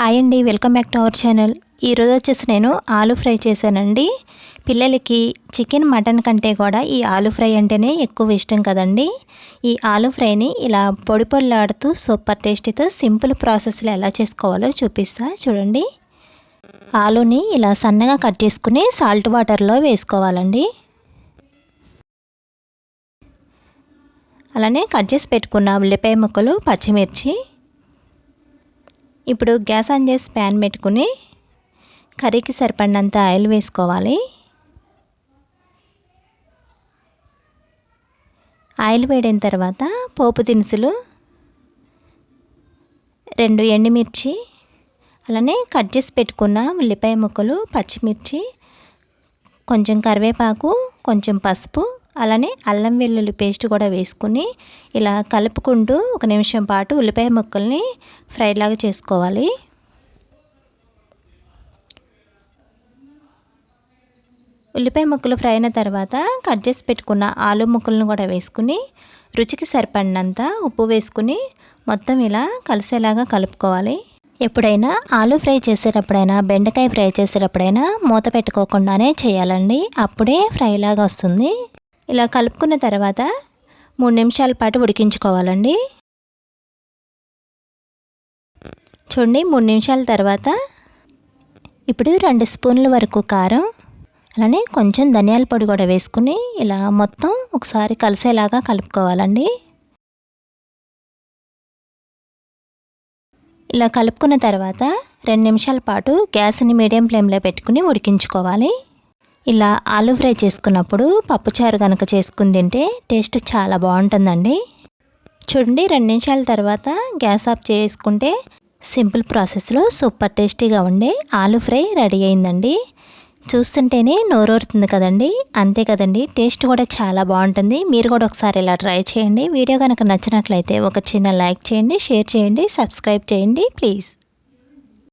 Hi అండి welcome back to our channel. ఈరోజు వచ్చేసి నేను ఆలు ఫ్రై చేశానండి. పిల్లలకి చికెన్ మటన్ కంటే కూడా ఈ ఆలు ఫ్రై అంటేనే ఎక్కువ ఇష్టం కదండి. ఈ ఆలు ఫ్రైని ఇలా పొడి పొడిలాడుతూ సూపర్ టేస్టీతో సింపుల్ ప్రాసెస్లో ఎలా చేసుకోవాలో చూపిస్తా చూడండి. ఆలుని ఇలా సన్నగా కట్ చేసుకుని సాల్ట్ వాటర్లో వేసుకోవాలండి. అలానే కట్ చేసి పెట్టుకున్న ఉల్లిపాయ ముక్కలు పచ్చిమిర్చి ఇప్పుడు గ్యాస్ ఆన్ చేసి ప్యాన్ పెట్టుకుని కర్రీకి సరిపడినంత ఆయిల్ వేసుకోవాలి. ఆయిల్ వేడిన తర్వాత పోపు దినుసులు రెండు ఎండుమిర్చి అలానే కట్ చేసి పెట్టుకున్న ఉల్లిపాయ ముక్కలు పచ్చిమిర్చి కొంచెం కరివేపాకు కొంచెం పసుపు అలానే అల్లం వెల్లుల్లి పేస్ట్ కూడా వేసుకుని ఇలా కలుపుకుంటూ ఒక నిమిషం పాటు ఉల్లిపాయ ముక్కల్ని ఫ్రైలాగా చేసుకోవాలి. ఉల్లిపాయ ముక్కలు ఫ్రై అయిన తర్వాత కట్ చేసి పెట్టుకున్న ఆలు ముక్కలను కూడా వేసుకుని రుచికి సరిపడినంత ఉప్పు వేసుకుని మొత్తం ఇలా కలిసేలాగా కలుపుకోవాలి. ఎప్పుడైనా ఆలు ఫ్రై చేసేటప్పుడైనా బెండకాయ ఫ్రై చేసేటప్పుడైనా మూత పెట్టుకోకుండానే చేయాలండి. అప్పుడే ఫ్రైలాగా వస్తుంది. ఇలా కలుపుకున్న తర్వాత మూడు నిమిషాల పాటు ఉడికించుకోవాలండి. చూడండి మూడు నిమిషాల తర్వాత ఇప్పుడు రెండు స్పూన్ల వరకు కారం అలానే కొంచెం ధనియాల పొడి కూడా వేసుకుని ఇలా మొత్తం ఒకసారి కలిసేలాగా కలుపుకోవాలండి. ఇలా కలుపుకున్న తర్వాత రెండు నిమిషాల పాటు గ్యాస్ని మీడియం ఫ్లేమ్లో పెట్టుకుని ఉడికించుకోవాలి. ఇలా ఆలు ఫ్రై చేసుకున్నప్పుడు పప్పుచారు కనుక చేసుకుని తింటే టేస్ట్ చాలా బాగుంటుందండి. చూడండి రెండు నిమిషాల తర్వాత గ్యాస్ ఆఫ్ చేసుకుంటే సింపుల్ ప్రాసెస్లో సూపర్ టేస్టీగా ఉండే ఆలు ఫ్రై రెడీ అయిందండి. చూస్తుంటేనే నోరూరుతుంది కదండి. అంతే కదండి టేస్ట్ కూడా చాలా బాగుంటుంది. మీరు కూడా ఒకసారి ఇలా ట్రై చేయండి. వీడియో కనుక నచ్చినట్లయితే ఒక చిన్న లైక్ చేయండి షేర్ చేయండి సబ్స్క్రైబ్ చేయండి ప్లీజ్.